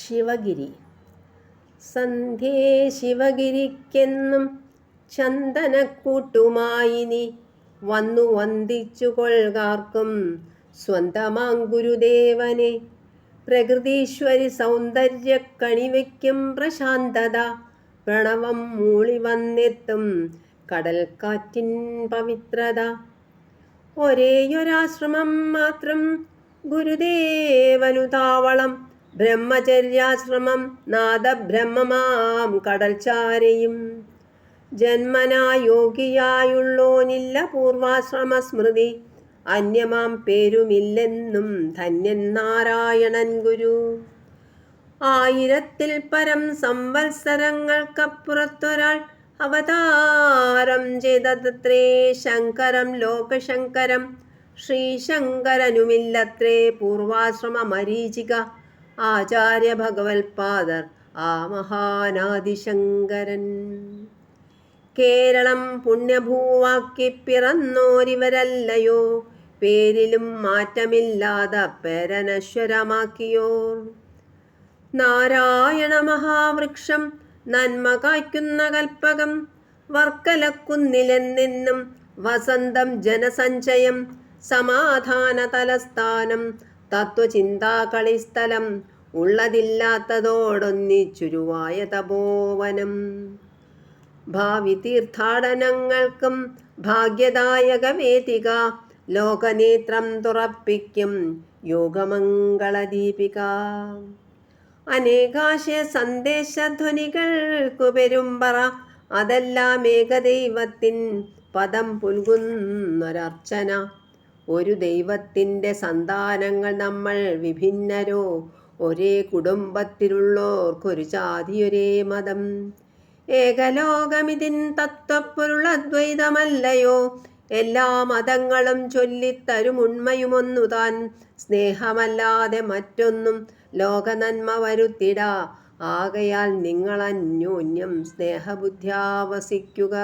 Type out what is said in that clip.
ശിവഗിരി. സന്ധ്യേ ശിവഗിരിക്കെന്നും ചന്ദനക്കൂട്ടുമായി നീ വന്നു വന്ദിച്ചു കൊൾകാർക്കും സ്വന്തമാം ഗുരുദേവനെ. പ്രകൃതീശ്വരി സൗന്ദര്യ കണിവയ്ക്കും പ്രശാന്തത പ്രണവം മൂളി വന്നെത്തും കടൽക്കാറ്റിൻ പവിത്രത. ഒരേയൊരാശ്രമം മാത്രം ഗുരുദേവനു താവളം ബ്രഹ്മചര്യാശ്രമം നാദബ്രഹ്മമാം കടൽചാരയും ജന്മനാ യോഗിയായുള്ളോനില്ല പൂർവാശ്രമ സ്മൃതി അന്യമാം പേരുമില്ലെന്നും ധന്യൻ നാരായണൻ ഗുരു. ആയിരത്തിൽ പരം സംവത്സരങ്ങൾക്കപ്പുറത്തൊരാൾ അവതാരം ചെയ്തത്രേ ശങ്കരം ലോകശങ്കരം. ശ്രീശങ്കരനുമില്ലത്രേ പൂർവാശ്രമ മരീചിക ആചാര്യ ഭഗവത്പാദർ ആ മഹാനാദിശങ്കരൻ. കേരളം പുണ്യഭൂവാക്കി പിറന്നോരിവരല്ലയോ പേരിലും മാറ്റമില്ലാതെ പരനശ്വരമാക്കിയോർ. നാരായണ മഹാവൃക്ഷം നന്മ കായ്ക്കുന്ന കൽപ്പകം വർക്കലക്കുന്നിലെന്നെന്നും വസന്തം ജനസഞ്ചയം സമാധാന തലസ്ഥാനം തത്വചിന്താകളിസ്ഥലം ഉള്ളതില്ലാത്തതോടൊന്നിച്ചുരുവായ തപോവനം. ഭാവി തീർത്ഥാടനങ്ങൾക്കും ഭാഗ്യദായക വേദിക ലോകനേത്രം തുറപ്പിക്കും യോഗമംഗളദീപിക. അനേകാശയ സന്ദേശധ്വനികൾക്കു പെരുമ്പറ അതെല്ലാം ഏകദൈവത്തിൻ പദം പുൽകുന്നൊരർച്ചന. ഒരു ദൈവത്തിന്റെ സന്താനങ്ങൾ നമ്മൾ വിഭിന്നരോ ഒരേ കുടുംബത്തിലുള്ളോർക്കൊരു ജാതി ഒരേ മതം. ഏകലോകമിതിൻ തത്വപ്പൊരുളദ്വൈതമല്ലയോ എല്ലാ മതങ്ങളും ചൊല്ലിത്തരും ഉണ്മയുമൊന്നുതാൻ സ്നേഹമല്ലാതെ മറ്റൊന്നും ലോകനന്മ വരുത്തിട. ആകയാൽ നിങ്ങൾ അന്യോന്യം സ്നേഹബുദ്ധ്യാവസിക്കുക.